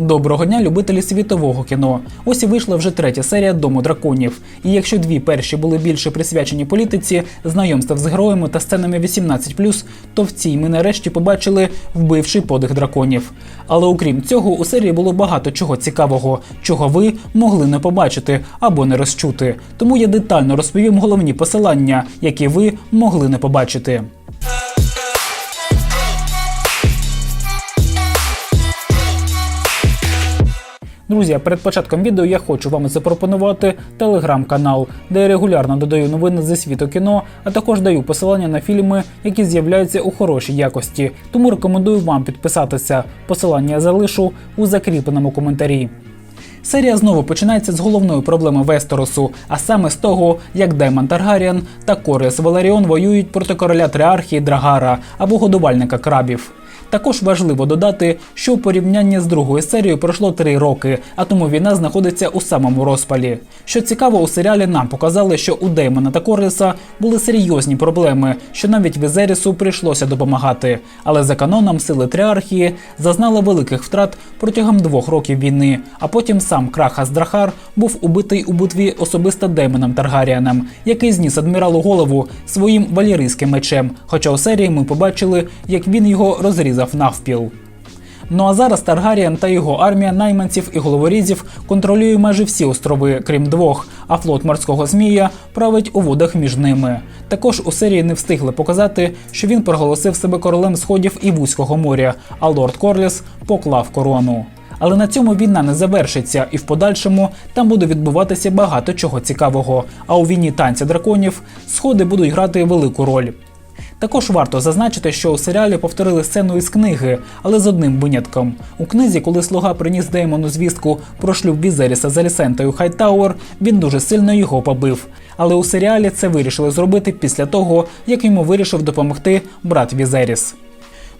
Доброго дня, любителі світового кіно. Ось і вийшла вже третя серія Дому драконів. І якщо дві перші були більше присвячені політиці, знайомств з героями та сценами 18+, то в цій ми нарешті побачили вбивший подих драконів. Але окрім цього, у серії було багато чого цікавого, чого ви могли не побачити або не розчути. Тому я детально розповім головні посилання, які ви могли не побачити. Друзі, перед початком відео я хочу вам запропонувати телеграм-канал, де я регулярно додаю новини зі світу кіно, а також даю посилання на фільми, які з'являються у хорошій якості. Тому рекомендую вам підписатися. Посилання залишу у закріпленому коментарі. Серія знову починається з головної проблеми Вестеросу, а саме з того, як Демон Таргаріан та Коріс Валеріон воюють проти короля Триархії Драгара або годувальника крабів. Також важливо додати, що у порівнянні з другою серією пройшло три роки, а тому війна знаходиться у самому розпалі. Що цікаво, у серіалі нам показали, що у Деймона та Коріса були серйозні проблеми, що навіть Візерісу прийшлося допомагати. Але за каноном сили Триархії зазнали великих втрат протягом двох років війни. А потім сам Крахас Драхар був убитий у битві особисто Деймоном Таргаріаном, який зніс адміралу голову своїм валірійським мечем. Хоча у серії ми побачили, як він його розрізав навпіл. Ну а зараз Таргаріан та його армія найманців і головорізів контролює майже всі острови, крім двох, а флот морського змія править у водах між ними. Також у серії не встигли показати, що він проголосив себе королем сходів і вузького моря, а лорд Корліс поклав корону. Але на цьому війна не завершиться, і в подальшому там буде відбуватися багато чого цікавого. А у війні танця драконів сходи будуть грати велику роль. Також варто зазначити, що у серіалі повторили сцену із книги, але з одним винятком. У книзі, коли слуга приніс Деймону звістку про шлюб Візеріса з Алісентою Хайтауер, він дуже сильно його побив. Але у серіалі це вирішили зробити після того, як йому вирішив допомогти брат Візеріс.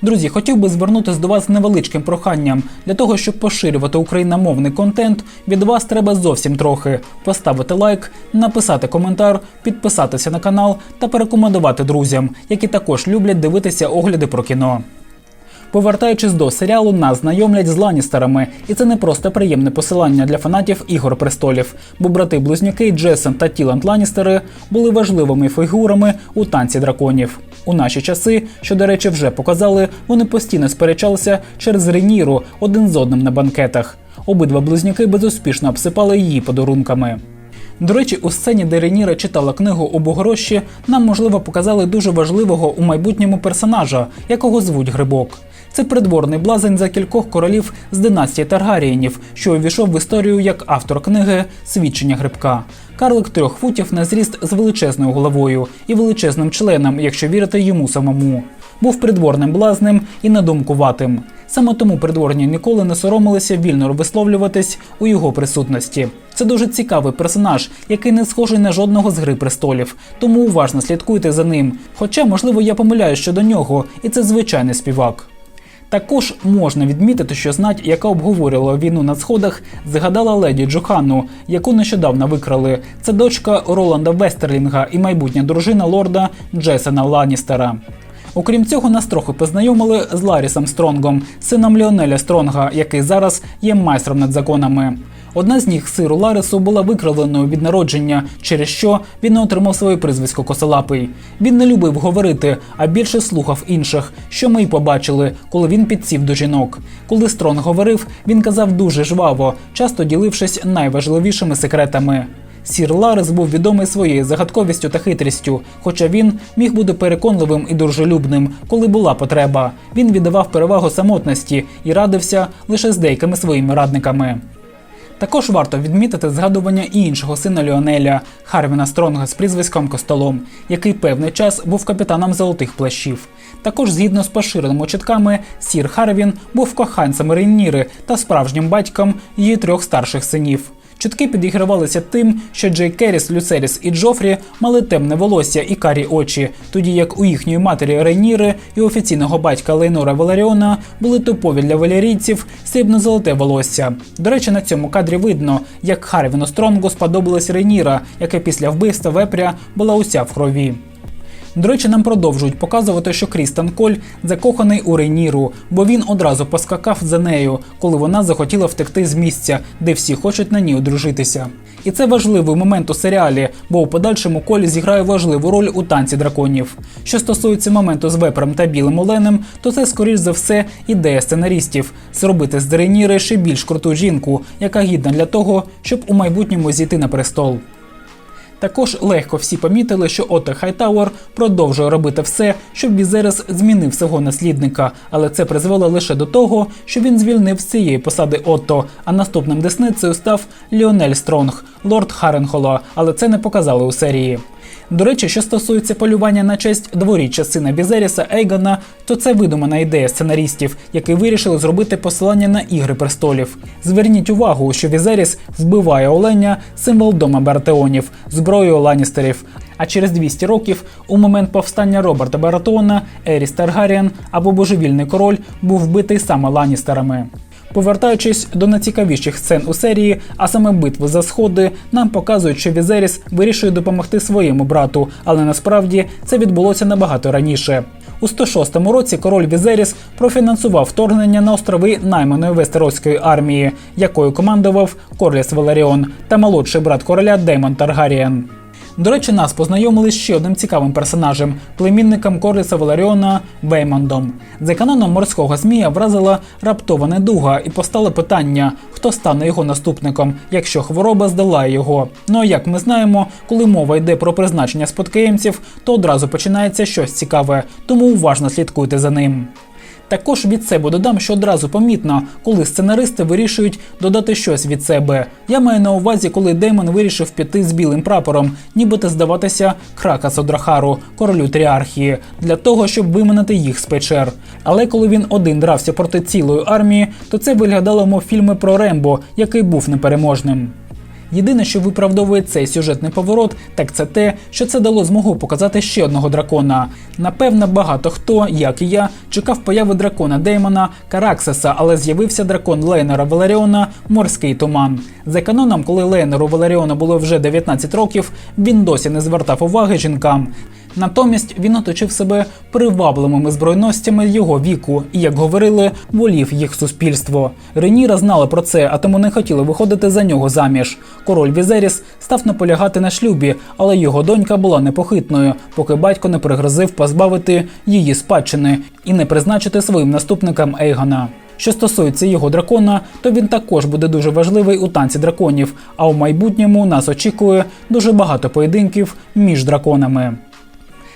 Друзі, хотів би звернутися до вас з невеличким проханням. Для того, щоб поширювати україномовний контент, від вас треба зовсім трохи поставити лайк, написати коментар, підписатися на канал та порекомендувати друзям, які також люблять дивитися огляди про кіно. Повертаючись до серіалу, нас знайомлять з Ланістерами, і це не просто приємне посилання для фанатів ігор престолів, бо брати-близнюки Джесен та Тіланд Ланістери були важливими фігурами у танці драконів. У наші часи, що, до речі, вже показали, вони постійно сперечалися через Реніру один з одним на банкетах. Обидва близнюки безуспішно обсипали її подарунками. До речі, у сцені, де Реніра читала книгу об Огорощі, нам можливо показали дуже важливого у майбутньому персонажа, якого звуть Грибок. Це придворний блазень за кількох королів з династії Таргарієнів, що увійшов в історію як автор книги Свідчення грибка. Карлик трьох футів на зріст з величезною головою і величезним членом, якщо вірити йому самому. Був придворним блазнем і надумкуватим. Саме тому придворні ніколи не соромилися вільно висловлюватись у його присутності. Це дуже цікавий персонаж, який не схожий на жодного з гри престолів, тому уважно слідкуйте за ним. Хоча, можливо, я помиляюсь щодо нього, і це звичайний співак. Також можна відмітити, що знать, яка обговорювала війну на сходах, згадала леді Джоханну, яку нещодавно викрали. Це дочка Роланда Вестерлінга і майбутня дружина лорда Джесена Ланістера. Окрім цього, нас трохи познайомили з Ларісом Стронгом, сином Ліонеля Стронга, який зараз є майстром над законами. Одна з них сиру Ларису була викривленою від народження, через що він не отримав своє прізвисько Косолапий. Він не любив говорити, а більше слухав інших, що ми й побачили, коли він підсів до жінок. Коли Стронг говорив, він казав дуже жваво, часто ділившись найважливішими секретами. Сір Ларес був відомий своєю загадковістю та хитрістю, хоча він міг бути переконливим і дружелюбним, коли була потреба. Він віддавав перевагу самотності і радився лише з деякими своїми радниками. Також варто відмітити згадування іншого сина Ліонеля Харвіна Стронга з прізвиськом Костолом, який певний час був капітаном золотих плащів. Також, згідно з поширеними чітками, Сір Харвін був коханцем Рейніри та справжнім батьком її трьох старших синів. Чутки підігравалися тим, що Джей Керіс, Люцеріс і Джофрі мали темне волосся і карі очі, тоді як у їхньої матері Рейніри і офіційного батька Лейнора Валеріона були топові для валерійців срібно-золоте волосся. До речі, на цьому кадрі видно, як Харвіну Стронгу сподобалась Рейніра, яка після вбивства вепря була уся в крові. До речі, нам продовжують показувати, що Крістан Коль закоханий у Рейніру, бо він одразу поскакав за нею, коли вона захотіла втекти з місця, де всі хочуть на ній одружитися. І це важливий момент у серіалі, бо у подальшому Коль зіграє важливу роль у танці драконів. Що стосується моменту з Вепером та Білим Оленем, то це скоріш за все ідея сценаристів зробити з Рейніри ще більш круту жінку, яка гідна для того, щоб у майбутньому зійти на престол. Також легко всі помітили, що Отто Хайтауер продовжує робити все, щоб Візерес змінив свого наслідника, але це призвело лише до того, що він звільнив з цієї посади Отто, а наступним десницею став Ліонель Стронг, лорд Харенхола, але це не показали у серії. До речі, що стосується полювання на честь дворіччя сина Візеріса Ейгона, то це видумана ідея сценаристів, які вирішили зробити посилання на ігри престолів. Зверніть увагу, що Візеріс вбиває оленя, символ дома Бартеонів, зброєю Ланістерів. А через 200 років, у момент повстання Роберта Баратеона, Еріс Таргаріан або божевільний король був вбитий саме Ланістерами. Повертаючись до найцікавіших сцен у серії, а саме битви за сходи, нам показують, що Візеріс вирішує допомогти своєму брату, але насправді це відбулося набагато раніше. У 106 році король Візеріс профінансував вторгнення на острови найманої Вестероської армії, якою командував Корліс Валеріон та молодший брат короля Деймон Таргарієн. До речі, нас познайомили з ще одним цікавим персонажем племінником Корліса Валеріона Веймондом. За каноном морського змія вразила раптова недуга і постало питання, хто стане його наступником, якщо хвороба здолає його. Ну а як ми знаємо, коли мова йде про призначення спадкоємців, то одразу починається щось цікаве, тому уважно слідкуйте за ним. Також від себе додам, що одразу помітно, коли сценаристи вирішують додати щось від себе. Я маю на увазі, коли Деймон вирішив піти з білим прапором, нібито здаватися Кракасу Драхару, королю тріархії, для того, щоб виманити їх з печер. Але коли він один дрався проти цілої армії, то це виглядало мов фільми про Рембо, який був непереможним. Єдине, що виправдовує цей сюжетний поворот, так це те, що це дало змогу показати ще одного дракона. Напевно, багато хто, як і я, чекав появи дракона Деймона Караксеса, але з'явився дракон Лейнера Валеріона Морський туман. За каноном, коли Лейнеру Валеріону було вже 19 років, він досі не звертав уваги жінкам. Натомість він оточив себе привабливими збройностями його віку і, як говорили, волів їх суспільство. Реніра знала про це, а тому не хотіла виходити за нього заміж. Король Візеріс став наполягати на шлюбі, але його донька була непохитною, поки батько не пригрозив позбавити її спадщини і не призначити своїм наступником Ейгона. Що стосується його дракона, то він також буде дуже важливий у танці драконів. А у майбутньому нас очікує дуже багато поєдинків між драконами.